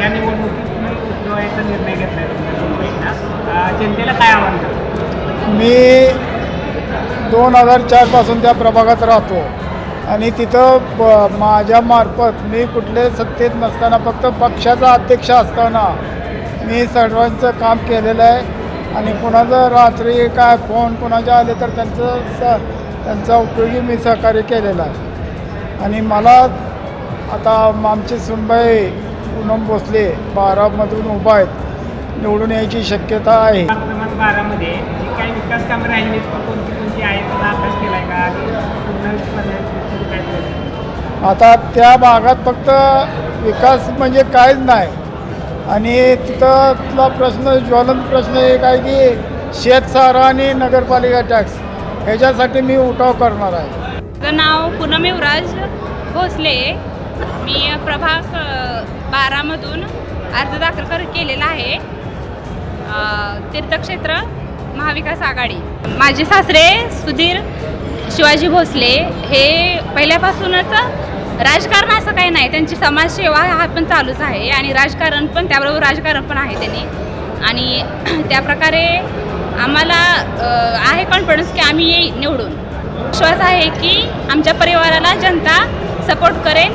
या निवडणुकीत निर्णय घेतला मुंबईला जनतेला काय आव्हान मी दोन हजार चारपासून त्या प्रभागात राहतो. आणि तिथं माझ्यामार्फत माझ्या मार्फत मी कुठले सत्तेत नसताना फक्त पक्षाचा अध्यक्ष असताना मी सर्वांचं काम केलेलं आहे. आणि कुणाचं रात्री काय फोन कुणाचे आले तर त्यांचं स त्यांचा उपयोगी मी सहकार्य केलेला आहे. आणि मला आता आमची सुनबाई पूनम भोसले बारामधून उभा आहेत. निवडून यायची शक्यता आहे. प्रभाग क्रमांक बारामध्ये जी काही विकास कामं राहिली कोणती कोणती आहेत त्याचा अभ्यास केलाय का? आणि पूर्णपणे तुम्ही काय केलं? आता त्या भागात फक्त विकास म्हणजे काहीच नाही. आणि तिथला प्रश्न ज्वलंत प्रश्न एक आहे की शेतसारा आणि नगरपालिका टॅक्स ह्याच्यासाठी मी उठाव करणार आहे. माझं नाव पूनम युवराज भोसले. मी प्रभाग बारामधून अर्ज दाखल कर केलेला आहे. तीर्थक्षेत्र महाविकास आघाडी. माझे सासरे सुधीर शिवाजी भोसले हे पहिल्यापासूनच राजकारण असं काही नाही. त्यांची समाजसेवा हा पण चालूच आहे आणि राजकारण पण त्याबरोबर राजकारण पण आहे त्यांनी. आणि त्या प्रकारे आम्हाला आहे कॉन्फिडन्स की आम्ही येई निवडून. विश्वास आहे की आमच्या परिवाराला जनता सपोर्ट करेल